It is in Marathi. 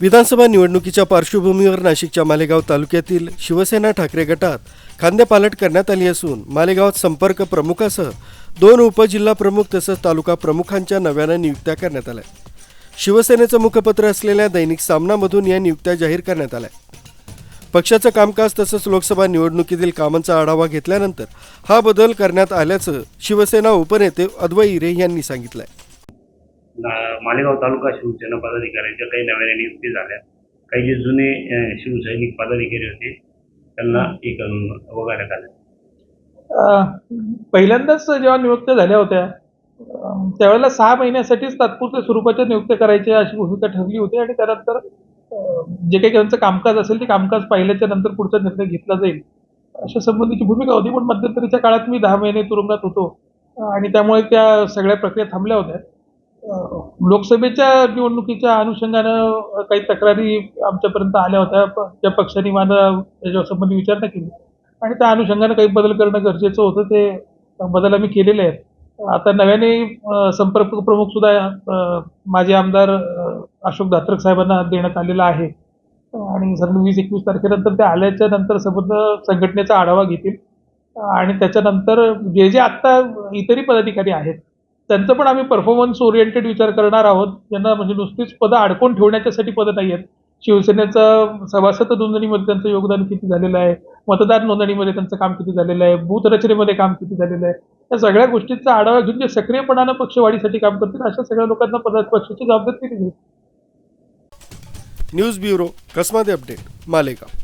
विधानसभा निवडणुकीच्या पार्श्वभूमीवर नाशिकच्या मालेगाव तालुक्यातील शिवसेना ठाकरे गटात खांदेपालट करण्यात आली असून मालेगावात संपर्क प्रमुखासह दोन उपजिल्हा प्रमुख तसंच तालुका प्रमुखांच्या नव्यानं नियुक्त्या करण्यात आल्या. शिवसेनेचं मुखपत्र असलेल्या दैनिक सामनामधून या नियुक्त्या जाहीर करण्यात आल्या. पक्षाचं कामकाज तसंच लोकसभा निवडणुकीतील कामांचा आढावा घेतल्यानंतर हा बदल करण्यात आल्याचं शिवसेना उपनेते अद्वैरे यांनी सांगितलं आहे मालेगाव तालुका शिवसेना पदाधिकाऱ्यांच्या काही नव्याने नियुक्ती झाल्या काही जे जुने शिवसैनिक पदाधिकारी होते त्यांना एक वगळण्यात आलं. पहिल्यांदाच जेव्हा नियुक्त्या झाल्या होत्या त्यावेळेला सहा महिन्यासाठीच तात्पुरत्या स्वरूपाच्या नियुक्त्या करायच्या अशी भूमिका ठरली होती आणि त्यानंतर जे काही त्यांचं कामकाज असेल ते कामकाज पाहिल्याच्या नंतर पुढचा निर्णय घेतला जाईल. अशा संबंधीची भूमिका होती पण मध्यंतरीच्या काळात मी दहा महिने तुरुंगात होतो. आणि त्यामुळे त्या सगळ्या प्रक्रिया थांबल्या होत्या. लोकसभेच्या निवडणुकीच्या अनुषंगानं काही तक्रारी आमच्यापर्यंत आल्या होत्या. प- त्या पक्षाने माझा त्याच्यासंबंधी विचारणा केली. आणि त्या अनुषंगानं काही बदल करणं गरजेचं होतं. ते बदल आम्ही केलेले आहेत. आता नव्याने संपर्क प्रमुख सुद्धा माजी आमदार अशोक धात्रक साहेबांना देण्यात आलेला आहे. आणि सर वीस एकवीस तारखेनंतर ते आल्याच्यानंतर संबंध संघटनेचा आढावा घेतील. आणि त्याच्यानंतर जे जे आत्ता इतरही पदाधिकारी आहेत त्यांचं पण आम्ही परफॉर्मन्स ओरिएंटेड विचार करणार आहोत. ज्यांना म्हणजे नुसतीच पदं अडकून ठेवण्याच्यासाठी पदं नाही आहेत शिवसेनेचं सभासद नोंदणीमध्ये त्यांचं योगदान किती झालेलं आहे? मतदार नोंदणीमध्ये त्यांचं काम किती झालेलं आहे? बूथ रचनेमध्ये काम किती झालेलं आहे? या सगळ्या गोष्टींचा आढावा घेऊन जे सक्रियपणानं पक्षवाढीसाठी काम करतील अशा सगळ्या लोकांना पदार्थ पक्षाची जबाबदारी दिली news bureau Kasmade update Malegaon.